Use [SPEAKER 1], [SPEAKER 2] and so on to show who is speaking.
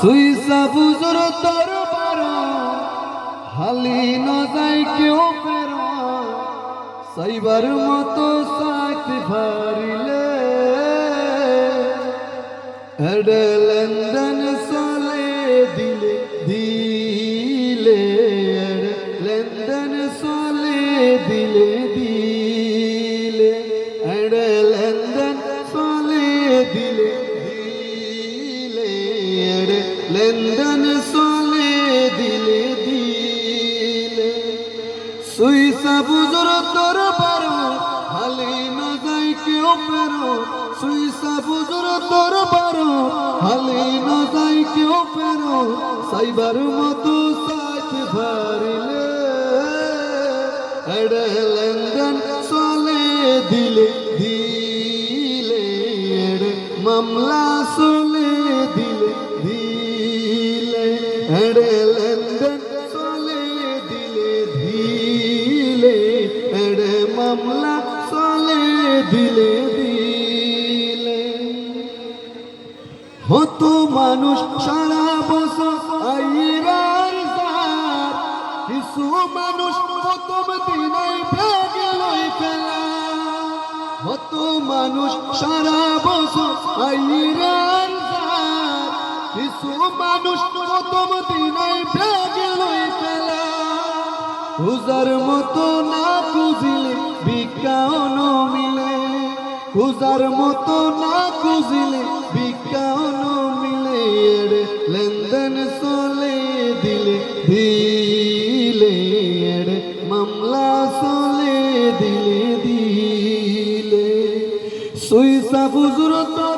[SPEAKER 1] সুইসা বুজুর তোর হালি ন যাই কেউ ফের। সাইবার মতো সাইতে এডে লেনদেন চলে দিলে দিলে লেনদেন চলে দিলে দিলে। লেনদেন চলে দিলে দিলে। সুইসা বুজুর তোর পারো হালি ন যাই কেউ পেরো সুইসা বুজুর তোর পারো হালি ন যাই কেউ পেরো সাইবার মতো সাইতে পারিলে এডে লেনদেন চলে দিলে দিলে। এডে মামলা এডে লেনদেন চলে দিলে দিলে এডে মামলা চলে দিলে দিলে। হতো মানুষ সারা বছর আইরার সার, কিছু মানুষ প্রথম দিনাই ভেগে লই ফেলা। হতো মানুষ সারা বছর আইরার সার, কিছু মানুষ প্রথম দিনাই ব্যাগে লই ফেলা। হুজার মতো না খুঁজিলে ভিক্ষাও মিলে হুজার মতো না খুঁজিলে ভিক্ষাও মিলে লেনদেন চলে দিলে দিলে। মামলা চলে দিলে দিলে। সুইসা বুজুর